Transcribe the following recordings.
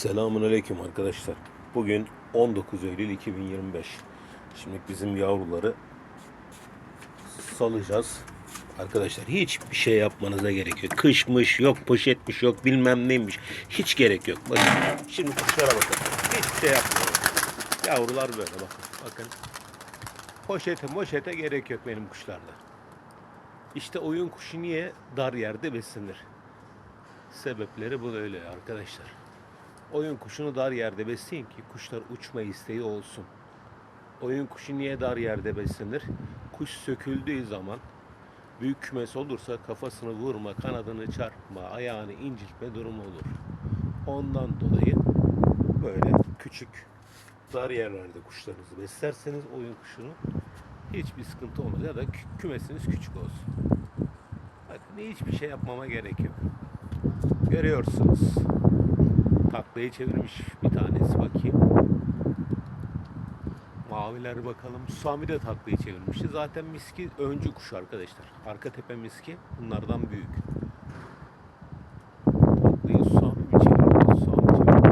Selamun Aleyküm arkadaşlar. Bugün 19 Eylül 2025. Şimdi bizim yavruları salacağız. Arkadaşlar hiçbir şey yapmanıza gerek yok. Kışmış, yok poşetmiş, yok bilmem neymiş. Hiç gerek yok. Bakın şimdi kuşlara bakın. Hiçbir şey yapmıyor. Yavrular böyle bakın. Bakın. Poşete moşete gerek yok benim kuşlarda. İşte oyun kuşu niye dar yerde beslenir? Sebepleri bu öyle arkadaşlar. Oyun kuşunu dar yerde besleyin ki kuşlar uçma isteği olsun. Oyun kuşu niye dar yerde beslenir? Kuş söküldüğü zaman büyük kümes olursa kafasını vurma, kanadını çarpma, ayağını incitme durumu olur. Ondan dolayı böyle küçük dar yerlerde kuşlarınızı beslerseniz oyun kuşunu hiçbir sıkıntı olmaz ya da kü- kümesiniz küçük olsun. Bakın hiçbir şey yapmama gerek yok. Görüyorsunuz. Taklayı çevirmiş bir tanesi bakayım. Maviler bakalım. Sami de taklayı çevirmişti. Zaten miski öncü kuş arkadaşlar. Arka tepe miski bunlardan büyük. Taklayı Sami mi çevirdi? Sami çevirdi.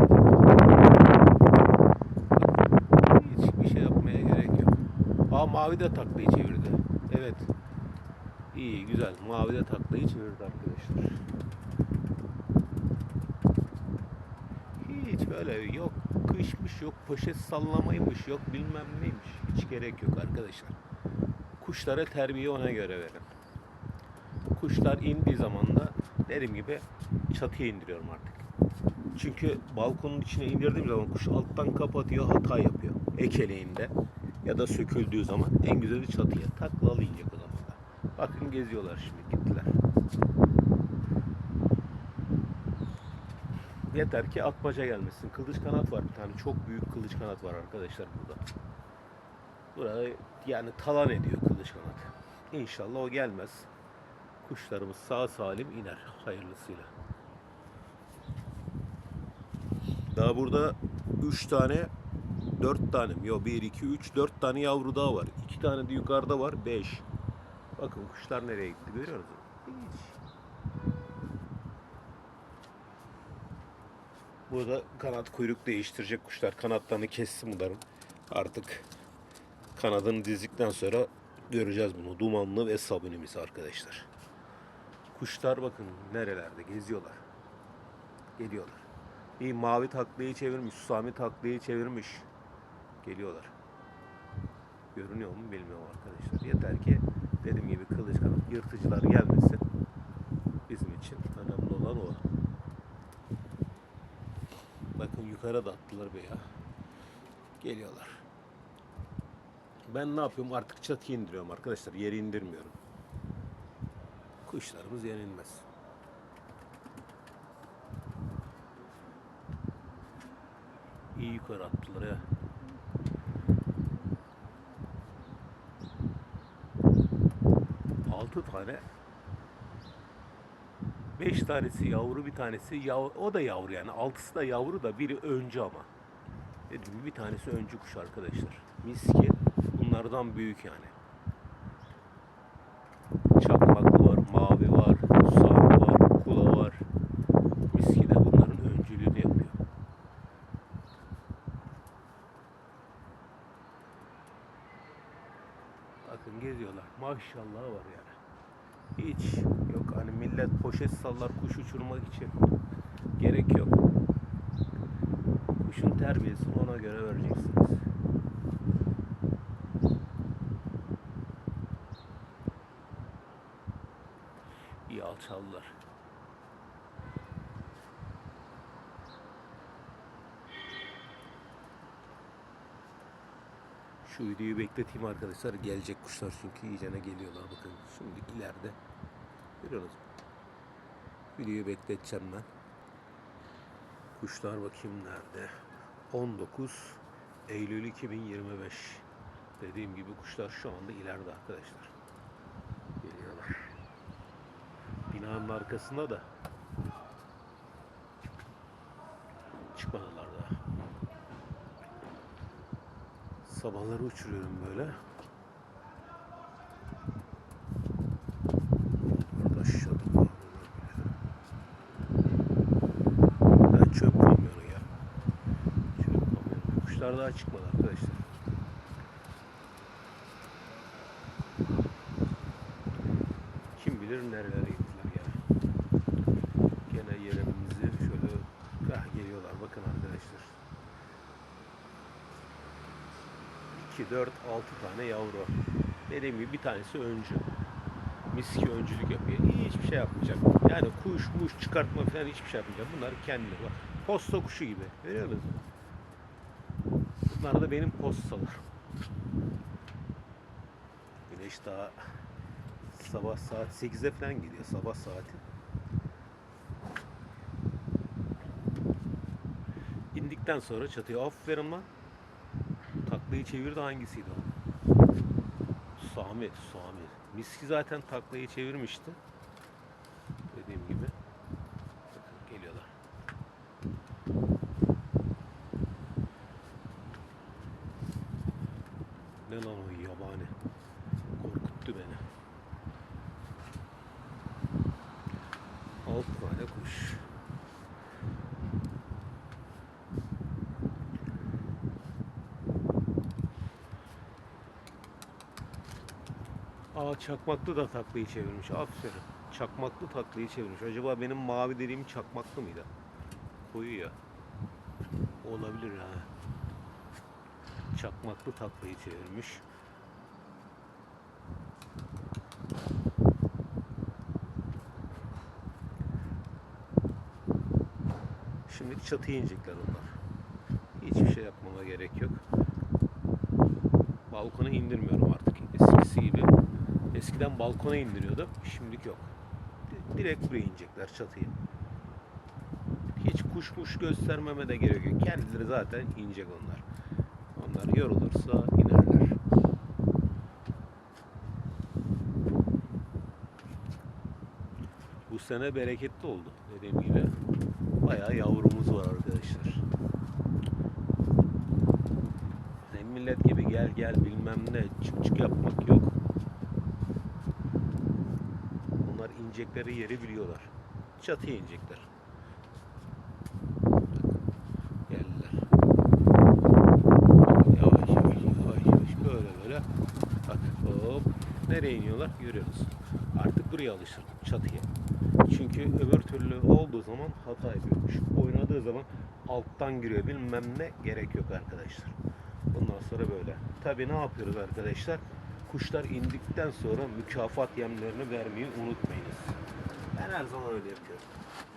Hiçbir şey yapmaya gerek yok. Aa mavi de taklayı çevirdi. Evet. İyi güzel. Mavi de taklayı çevirdi arkadaşlar. Hiç böyle yok kışmış yok poşet sallamaymış yok bilmem neymiş. Hiç gerek yok arkadaşlar. Kuşlara terbiye ona göre verin. Kuşlar indiği zaman da dediğim gibi çatıya indiriyorum artık. Çünkü balkonun içine indirdiğim zaman kuş alttan kapatıyor hata yapıyor. Ekeleğinde ya da söküldüğü zaman en güzeli çatıya taklalı inecek o zaman da. Bakın geziyorlar şimdi gittiler. Yeter ki atmaca gelmesin. Kılıç kanat var bir tane. Çok büyük kılıç kanat var arkadaşlar burada. Burada yani talan ediyor kılıç kanat. İnşallah o gelmez. Kuşlarımız sağ salim iner hayırlısıyla. Daha burada 3 tane 4 tane mi? Yok 1, 2, 3, 4 tane yavru daha var. 2 tane de yukarıda var 5. Bakın kuşlar nereye gitti görüyor musunuz? Hiç. Burada kanat kuyruk değiştirecek kuşlar. Kanatlarını kestim bunların. Artık kanadını dizdikten sonra göreceğiz bunu. Dumanlı ve sabunimiz arkadaşlar. Kuşlar bakın nerelerde geziyorlar. Geliyorlar. Bir mavi taklayı çevirmiş, Sami taklayı çevirmiş. Geliyorlar. Görünüyor mu bilmiyorum arkadaşlar. Yeter ki dediğim gibi kılıç kanat yırtıcılar gelmesin. Bizim için önemli olan o. Bakın yukarı da attılar be ya. Geliyorlar. Ben ne yapıyorum? Artık çatıya indiriyorum arkadaşlar. Yeri indirmiyorum. Kuşlarımız yenilmez. İyi yukarı attılar ya. Altı tane Beş tanesi yavru bir tanesi yav o da yavru yani altısı da yavru da biri öncü ama. Dediğim bir tanesi öncü kuş arkadaşlar. Miski bunlardan büyük yani. Çakmaklı var, mavi var, sami var, kula var. Miski de bunların öncülüğünü yapıyor. Bakın geziyorlar. Maşallah var yani. Hiç yok hani millet poşet sallar kuş uçurmak için. Gerek yok. Kuşun terbiyesini ona göre vereceksiniz. İyi alçaldılar. Şu videoyu bekleteyim arkadaşlar. Gelecek kuşlar çünkü iyicene geliyorlar. Bakın şimdi ileride. Görüyorsunuz. Videoyu bekleteceğim ben. Kuşlar bakayım nerede. 19 Eylül 2025. Dediğim gibi kuşlar şu anda ileride arkadaşlar. Geliyorlar. Binanın arkasında da çıkmadılar daha. Sabahları uçuruyorum böyle. Kuşlar daha çıkmadı arkadaşlar. Kim bilir nerelere gittiler gene. Gene yerimizi şöyle ah geliyorlar bakın arkadaşlar. 2, 4, 6 tane yavru. Dediğim gibi bir tanesi öncü. Miski öncülük yapıyor. Hiçbir şey yapmayacak. Yani kuş muş çıkartma falan hiçbir şey yapmayacak. Bunlar kendileri. Bak, posta kuşu gibi. Görüyor musun? Bunlar da benim postalar. Güneş daha sabah saat 8'e falan geliyor. Sabah saati. İndikten sonra çatıya aferin lan. Taklayı çevirdi hangisiydi o? Samir, Samir. Miski zaten taklayı çevirmişti. Dediğim gibi. Bakın geliyorlar. Ne lan o yabani? Korkuttu beni. Alt tane kuş. Aa çakmaklı da taklayı çevirmiş. Aferin. Çakmaklı taklayı çevirmiş. Acaba benim mavi dediğim çakmaklı mıydı? Koyu ya. Olabilir ha. Çakmaklı taklayı çevirmiş. Şimdi çatıya inecekler onlar. Hiçbir şey yapmama gerek yok. Balkona indirmiyorum artık eskisi gibi. Eskiden balkona indiriyordum. Şimdilik yok. Di- Direkt buraya inecekler çatıya. Hiç kuş kuş göstermeme de gerek yok. Kendileri zaten inecek onlar. Onlar yorulursa inerler. Bu sene bereketli oldu dediğim gibi. Bayağı yavrumuz var arkadaşlar. Ne millet gibi gel gel bilmem ne çık çık yapmak yok. Onlar inecekleri yeri biliyorlar. Çatıya inecekler. Nereye iniyorlar görüyoruz. Artık buraya alışır çatıya. Çünkü öbür türlü olduğu zaman hata yapıyor. Şu oynadığı zaman alttan giriyor bilmem ne gerek yok arkadaşlar. Bundan sonra böyle. Tabi ne yapıyoruz arkadaşlar? Kuşlar indikten sonra mükafat yemlerini vermeyi unutmayınız. Ben her zaman öyle yapıyorum.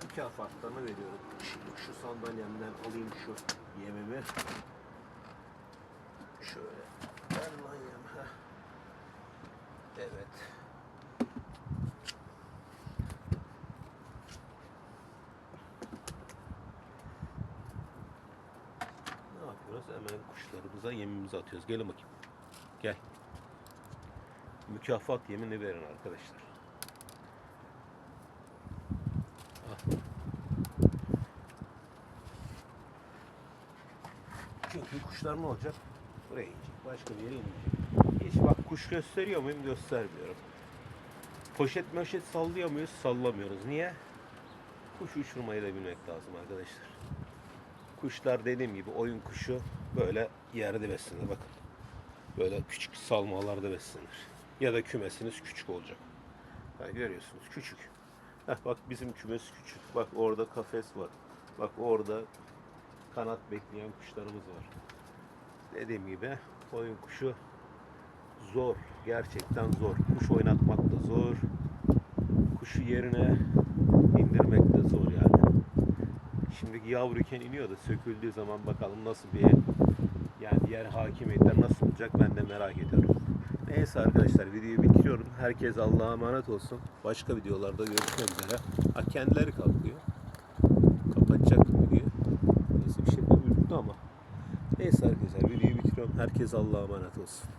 Mükafatlarını veriyorum. Şimdi şu sandalyemden alayım şu yemimi. Şöyle. Ver lan yem. heh. Evet. Ne yapıyoruz? Hemen kuşlarımıza yemimizi atıyoruz. Gelin bakayım. Gel. Mükafat yemini verin arkadaşlar. Al. Çünkü kuşlar ne olacak? Buraya inecek. Başka bir yere inmeyecek. Hiç bak kuş gösteriyor muyum? Göstermiyorum. Poşet moşet sallıyor muyuz? Sallamıyoruz. Niye? Kuş uçurmayı da bilmek lazım arkadaşlar. Kuşlar dediğim gibi oyun kuşu böyle yerde beslenir bakın. Böyle küçük salmalarda beslenir. Ya da kümesiniz küçük olacak. Ha, görüyorsunuz küçük. Heh, bak bizim kümes küçük. Bak orada kafes var. Bak orada kanat bekleyen kuşlarımız var. Dediğim gibi oyun kuşu zor. Gerçekten zor. Kuş oynatmak da zor. Kuşu yerine indirmek de zor yani. Şimdiki yavruyken iniyor da söküldüğü zaman bakalım nasıl bir yani diğer hakimiyetler nasıl olacak ben de merak ediyorum. Neyse arkadaşlar videoyu bitiriyorum. Herkes Allah'a emanet olsun. Başka videolarda görüşmek üzere. Ha kendileri kalkıyor. Kapatacaktım videoyu. Neyse bir şey de ama. Neyse arkadaşlar videoyu bitiriyorum. Herkes Allah'a emanet olsun.